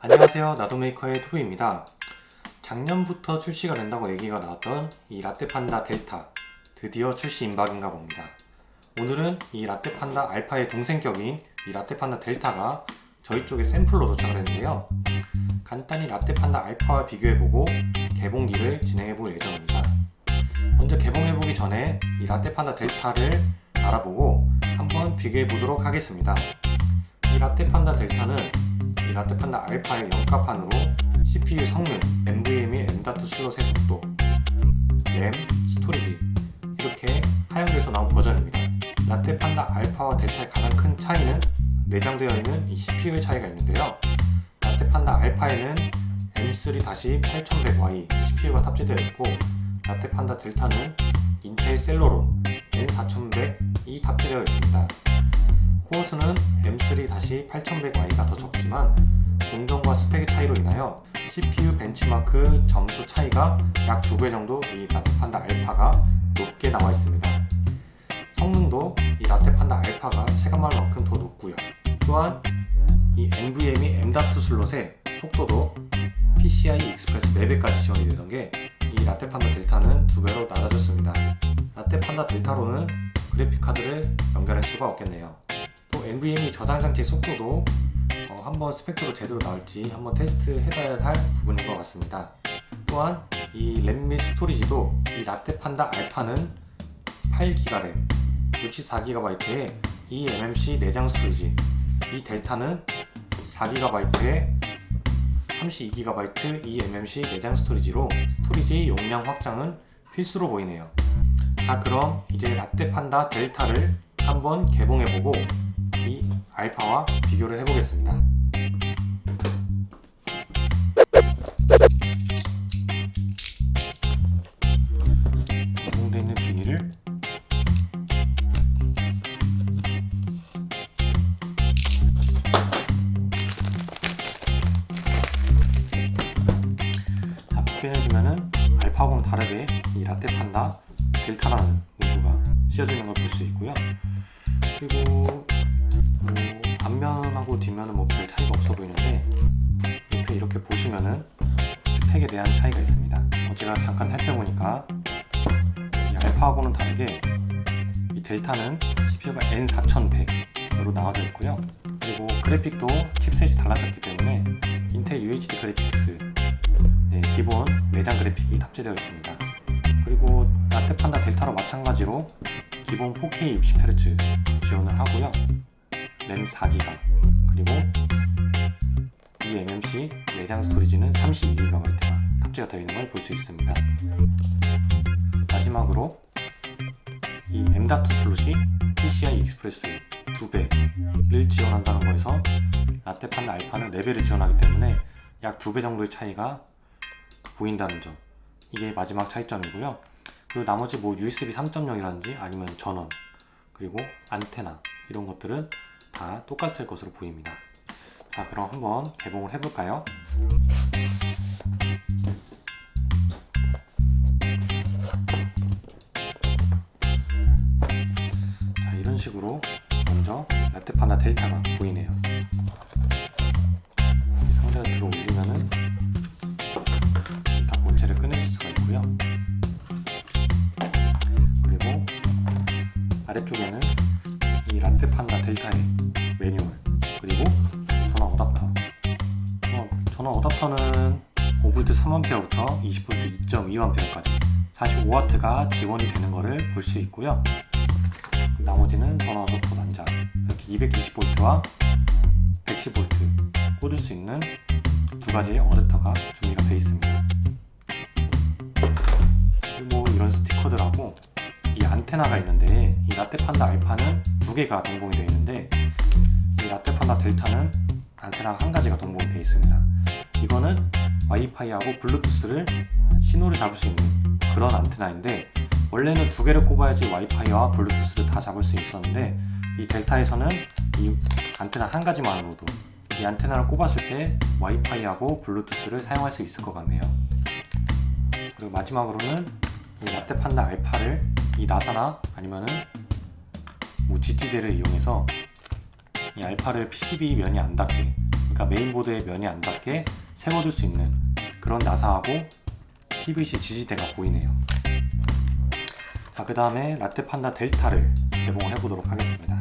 안녕하세요. 나도메이커의 투부입니다. 작년부터 출시가 된다고 얘기가 나왔던 이 라떼판다 델타 드디어 출시 임박인가 봅니다. 오늘은 이 라떼판다 알파의 동생격인 이 라떼판다 델타가 저희 쪽에 샘플로 도착을 했는데요. 간단히 라떼판다 알파와 비교해보고 개봉기를 진행해볼 예정입니다. 먼저 개봉해보기 전에 이 라떼판다 델타를 알아보고 한번 비교해 보도록 하겠습니다 이 라떼판다 델타는 이 라떼판다 알파의 영가판으로 CPU 성능, NVMe M.2 슬롯의 속도, 램, 스토리지 이렇게 하향돼서 나온 버전입니다. 라떼판다 알파와 델타의 가장 큰 차이는 내장되어 있는 이 CPU의 차이가 있는데요. 라떼판다 알파에는 M3-8100Y CPU가 탑재되어 있고 라떼판다 델타는 인텔 셀러론 N4100 이 탑재되어 있습니다. 코어수는 M3-8100Y가 더 적지만 공정과 스펙의 차이로 인하여 CPU 벤치마크 점수 차이가 약 2배 정도 이 라테판다 알파가 높게 나와 있습니다. 성능도 이 라테판다 알파가 체감할 만큼 더 높고요. 또한 이 NVMe M.2 슬롯의 속도도 PCI 익스프레스 4배까지 지원이 되던 게 이 라테판다 델타는 2배로 낮아졌습니다. 라테판다 델타로는 그래픽 카드를 연결할 수가 없겠네요. 또 NVMe 저장 장치 속도도 어, 한번 스펙으로 제대로 나올지 한번 테스트 해봐야 할 부분인 것 같습니다. 또한 이 램 및 스토리지도 이 라떼 판다 알파는 8기가 램, 64GB의 eMMC 내장 스토리지, 이 델타는 4GB의 32GB eMMC 내장 스토리지로 스토리지 용량 확장은 필수로 보이네요. 자 그럼 이제 라떼 판다 델타를 한번 개봉해보고 이 알파와 비교를 해보겠습니다. 개봉되어 있는 비닐을 자, 벗겨내주면은 알파하고는 다르게 이 라떼 판다 델타라는 문구가 씌워지는 걸 볼 수 있고요. 그리고 뭐 앞면하고 뒷면은 뭐 별 차이가 없어 보이는데 옆에 이렇게 보시면은 스펙에 대한 차이가 있습니다. 어, 제가 잠깐 살펴보니까 이 알파하고는 다르게 이 델타는 CPU가 N4100으로 나와져 있고요. 그리고 그래픽도 칩셋이 달라졌기 때문에 인텔 UHD 그래픽스 네, 기본 내장 그래픽이 탑재되어 있습니다. 그리고 라테판다 델타로 마찬가지로 기본 4K 60Hz 지원을 하고요. 램 4기가 그리고 eMMC 내장 스토리지는 32GB가 탑재가 되어 있는 걸 볼 수 있습니다. 마지막으로 이 M.2 슬롯이 PCI 익스프레스 2배를 지원한다는 거에서 라떼판다 알파는 4배를 지원하기 때문에 약 2배 정도의 차이가 보인다는 점 이게 마지막 차이점이고요. 그리고 나머지 뭐 USB 3.0이라든지 아니면 전원 그리고 안테나 이런 것들은 다 똑같을 것으로 보입니다. 자 그럼 한번 개봉을 해볼까요? 자 이런 식으로 먼저 라테파나 델타가 보이네요. 5V 3A부터 20V 2.2A까지 45W가 지원이 되는 것을 볼 수 있고요. 나머지는 어답터 단자 이렇게 220V와 110V 꽂을 수 있는 두 가지의 어댑터가 준비가 되어 있습니다. 그리고 이런 스티커들하고 이 안테나가 있는데 이 라떼판다 알파는 두 개가 동봉이 되어 있는데 이 라떼판다 델타는 안테나가 한 가지가 동봉이 되어 있습니다. 이거는 와이파이하고 블루투스를 신호를 잡을 수 있는 그런 안테나인데 원래는 두 개를 꼽아야지 와이파이와 블루투스를 다 잡을 수 있었는데 이 델타에서는 이 안테나 한 가지만으로도 이 안테나를 꼽았을 때 와이파이하고 블루투스를 사용할 수 있을 것 같네요. 그리고 마지막으로는 이 라떼판다 알파를 이 나사나 아니면은 뭐 GTD를 이용해서 이 알파를 PCB 면이 안 닿게 그러니까 메인보드의 면이 안 닿게 세워둘 수 있는 그런 나사하고 PVC 지지대가 보이네요. 자, 그 다음에 라떼 판다 델타를 개봉을 해보도록 하겠습니다.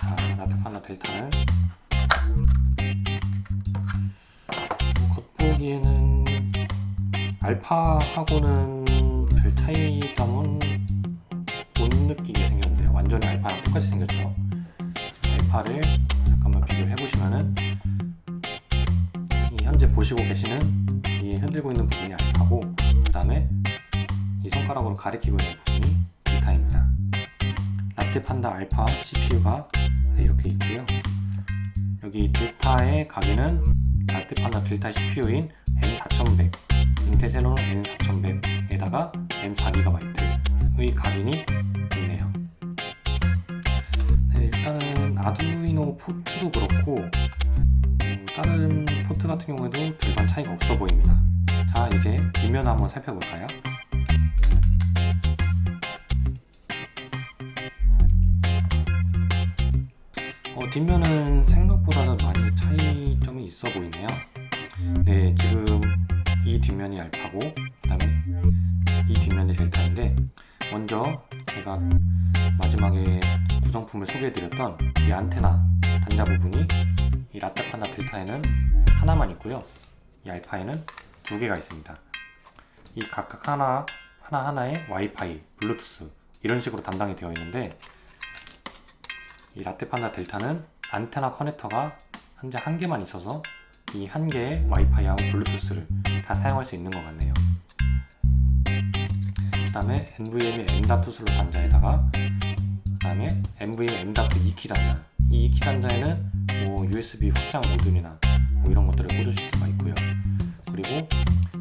자, 라떼 판다 델타는 뭐 겉보기에는 알파하고는 별 차이점은 못 느끼게 생겼는데요. 완전히 알파랑 똑같이 생겼죠. 알파를 보시고 계시는 이 흔들고 있는 부분이 알파고 그 다음에 이 손가락으로 가리키고 있는 부분이 델타입니다. 라떼 판다 알파 CPU가 이렇게 있고요. 여기 델타의 가기는 라떼 판다 델타 CPU인 M4100, 인텔 셀론 N4100에다가 M4GB의 각인이 있네요. 네, 일단은 아두이노 포트도 그렇고 음, 다른 포트 같은 경우에도 별반 차이가 없어 보입니다. 자, 이제 뒷면 한번 살펴볼까요? 어, 뒷면은 생각보다는 많이 차이점이 있어 보이네요. 네, 지금 이 뒷면이 알파고, 그 다음에 이 뒷면이 델타인데, 먼저 제가 마지막에 구성품을 소개해드렸던 이 안테나 단자 부분이 이 라떼파나 델타에는 하나만 있고요. 이 알파에는 두 개가 있습니다. 이 각각 하나 하나 하나에 와이파이, 블루투스 이런 식으로 담당이 되어 있는데 이 라떼판다 델타는 안테나 커넥터가 현재 한 개만 있어서 이 한 개의 와이파이하고 블루투스를 다 사용할 수 있는 것 같네요. 그 다음에 NVMe M.2 슬롯 단자에다가 그 다음에 NVMe M.2 2키 단자 이 2키 단자에는 뭐 USB 확장 모듈이나 뭐 이런 것들을 꽂으실 수가 있고요. 그리고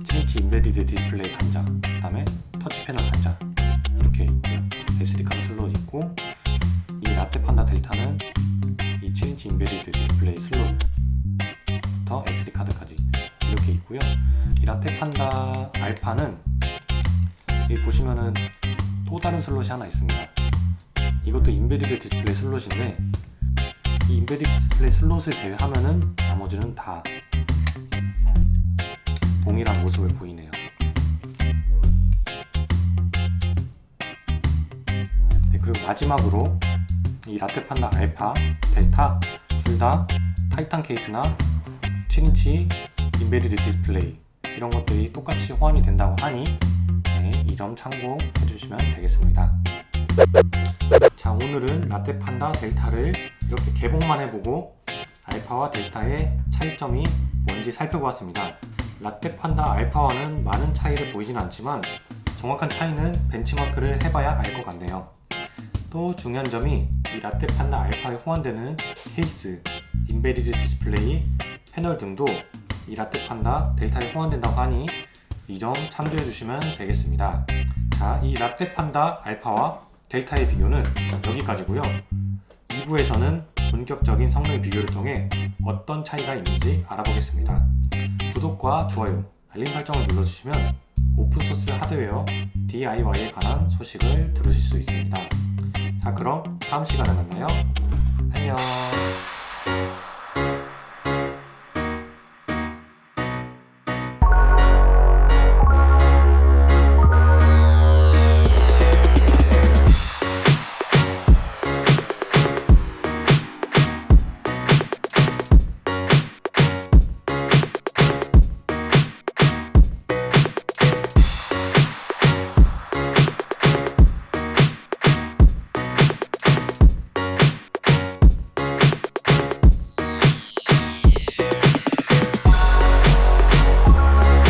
7인치 인베디드 디스플레이 단자 그 다음에 터치 패널 단자 이렇게 있고요. SD 카드 슬롯 있고 이 라떼 판다 델타는 이 7인치 인베디드 디스플레이 슬롯부터 SD 카드까지 이렇게 있고요. 이 라떼 판다 알파는 여기 보시면은 또 다른 슬롯이 하나 있습니다. 이것도 인베디드 디스플레이 슬롯인데 이 인베디드 디스플레이 슬롯을 제외하면은 나머지는 다 동일한 모습을 보이네요. 네, 그리고 마지막으로 이 라떼 판다 알파, 델타 둘 다 타이탄 케이스나 7인치 인베디드 디스플레이 이런 것들이 똑같이 호환이 된다고 하니 네, 이점 참고해 주시면 되겠습니다. 자 오늘은 라떼 판다 델타를 이렇게 개봉만 해보고 알파와 델타의 차이점이 뭔지 살펴보았습니다. 라떼 판다 알파와는 많은 차이를 보이진 않지만 정확한 차이는 벤치마크를 해봐야 알 것 같네요. 또 중요한 점이 이 라떼 판다 알파에 호환되는 케이스, 인베디드 디스플레이, 패널 등도 이 라떼 판다 델타에 호환된다고 하니 이 점 참조해 주시면 되겠습니다. 자, 이 라떼 판다 알파와 델타의 비교는 여기까지고요. 2부에서는 본격적인 성능 비교를 통해 어떤 차이가 있는지 알아보겠습니다. 구독과 좋아요, 알림 설정을 눌러주시면 오픈소스 하드웨어 DIY에 관한 소식을 들으실 수 있습니다. 자, 그럼 다음 시간에 만나요. 안녕.